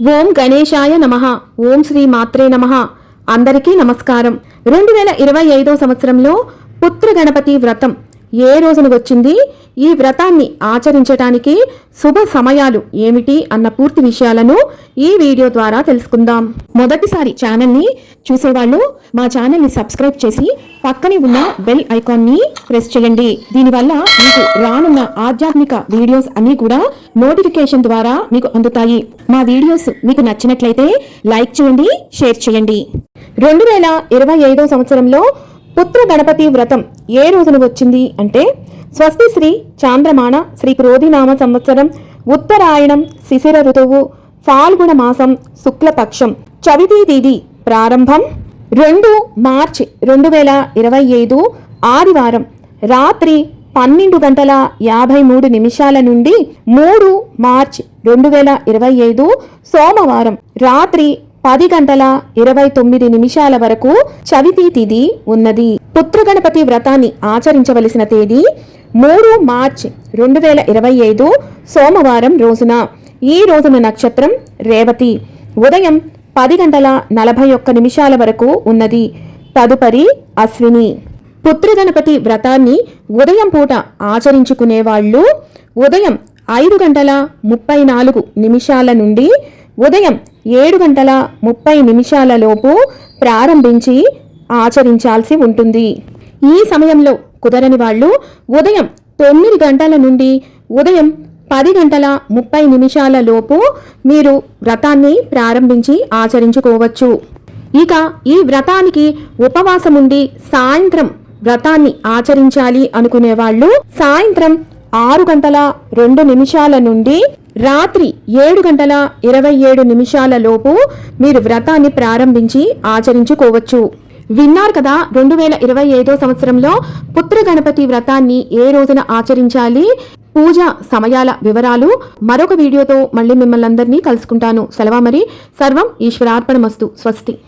ఓం గణేశాయ నమ. ఓం శ్రీ మాత్రే నమ. అందరికీ నమస్కారం. రెండు వేల ఇరవై ఐదో సంవత్సరంలో పుత్ర గణపతి వ్రతం. ఏ రోజున వచ్చింది? ఈ వ్రతాన్ని ఆచరించటానికి శుభ సమయాలు ఏమిటి అన్న పూర్తి విషయాలను ఈ వీడియో ద్వారా తెలుసుకుందాం. మొదటిసారి ఛానల్ని చూసేవాళ్ళు మా ఛానల్ని సబ్స్క్రైబ్ చేసి పక్కనే ఉన్న బెల్ ఐకాన్ని ప్రెస్ చేయండి. దీనివల్ల మీకు రానున్న ఆధ్యాత్మిక వీడియోస్ అన్నీ కూడా నోటిఫికేషన్ ద్వారా మీకు అందుతాయి. మా వీడియోస్ మీకు నచ్చినట్లయితే లైక్ చేయండి షేర్ చేయండి. రెండు వేల ఇరవై ఐదో సంవత్సరంలో పుత్ర గణపతి వ్రతం ఏ రోజున వచ్చింది అంటే స్వస్తి శ్రీ చాంద్రమాణ శ్రీ క్రోధినామ సంవత్సరం ఉత్తరాయణం శిశిర ఋతువు ఫాల్గుణ మాసం శుక్లపక్షం. చవితి తేదీ ప్రారంభం రెండు మార్చి రెండు వేల ఇరవై ఐదు ఆదివారం. రాత్రి పన్నెండు గంటల యాభై మూడు నిమిషాల నుండి మూడు మార్చ్ రెండు వేల ఇరవై ఐదు సోమవారం. రాత్రి పది గంటల ఇరవై తొమ్మిది నిమిషాల వరకు చవితి తిథి ఉన్నది. పుత్రగణపతి వ్రతాన్ని ఆచరించవలసిన తేదీ మూడు మార్చ్ రెండు వేల ఇరవై ఐదు సోమవారం రోజున. ఈ రోజున నక్షత్రం రేవతి. ఉదయం పది గంటల నలభై ఒక్క నిమిషాల వరకు ఉన్నది. తదుపరి అశ్విని. పుత్రగణపతి వ్రతాన్ని ఉదయం పూట ఆచరించుకునే వాళ్ళు ఉదయం ఐదు గంటల ముప్పై నాలుగు నిమిషాల నుండి ఉదయం ఏడు గంటల ముప్పై నిమిషాలలోపు ప్రారంభించి ఆచరించాల్సి ఉంటుంది. ఈ సమయంలో కుదరని వాళ్ళు ఉదయం తొమ్మిది గంటల నుండి ఉదయం పది గంటల ముప్పై నిమిషాల లోపు మీరు వ్రతాన్ని ప్రారంభించి ఆచరించుకోవచ్చు. ఇక ఈ వ్రతానికి ఉపవాసం ఉండి సాయంత్రం వ్రతాన్ని ఆచరించాలి అనుకునే వాళ్ళు సాయంత్రం ఆరు గంటల రెండు నిమిషాల నుండి రాత్రి ఏడు గంటల ఇరవై ఏడు నిమిషాల లోపు మీరు వ్రతాన్ని ప్రారంభించి ఆచరించుకోవచ్చు. విన్నారు కదా రెండు వేల ఇరవై ఐదో సంవత్సరంలో పుత్ర గణపతి వ్రతాన్ని ఏ రోజున ఆచరించాలి? పూజ సమయాల వివరాలు మరొక వీడియోతో మళ్ళీ మిమ్మల్ని అందరినీ కలుసుకుంటాను. సెలవా మరి సర్వం ఈశ్వరార్పణమస్తు. స్వస్తి.